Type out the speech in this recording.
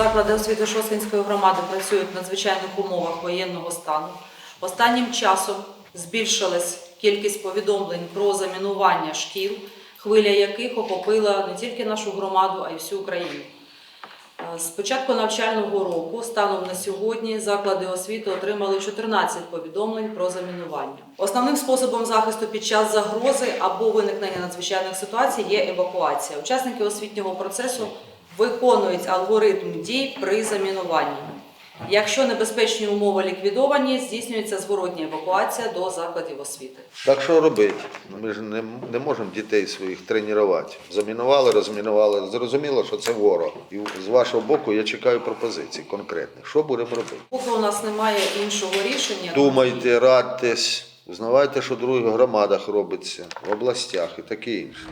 Заклади освіти Шосткинської громади працюють в надзвичайних умовах воєнного стану. Останнім часом збільшилась кількість повідомлень про замінування шкіл, хвиля яких охопила не тільки нашу громаду, а й всю Україну. Е, З початку навчального року, станом на сьогодні, заклади освіти отримали 14 повідомлень про замінування. Основним способом захисту під час загрози або виникнення надзвичайних ситуацій є евакуація. Учасники освітнього процесу виконують алгоритм дій при замінуванні. Якщо небезпечні умови ліквідовані, здійснюється зворотня евакуація до закладів освіти. Так що робити? Ми ж не, не можемо дітей своїх тренувати. Замінували, розмінували. Зрозуміло, що це ворог. І з вашого боку я чекаю пропозицій конкретних. Що будемо робити? Поки у нас немає іншого рішення, Думайте, радьтесь, узнавайте, що в других громадах робиться, в областях і таке інше.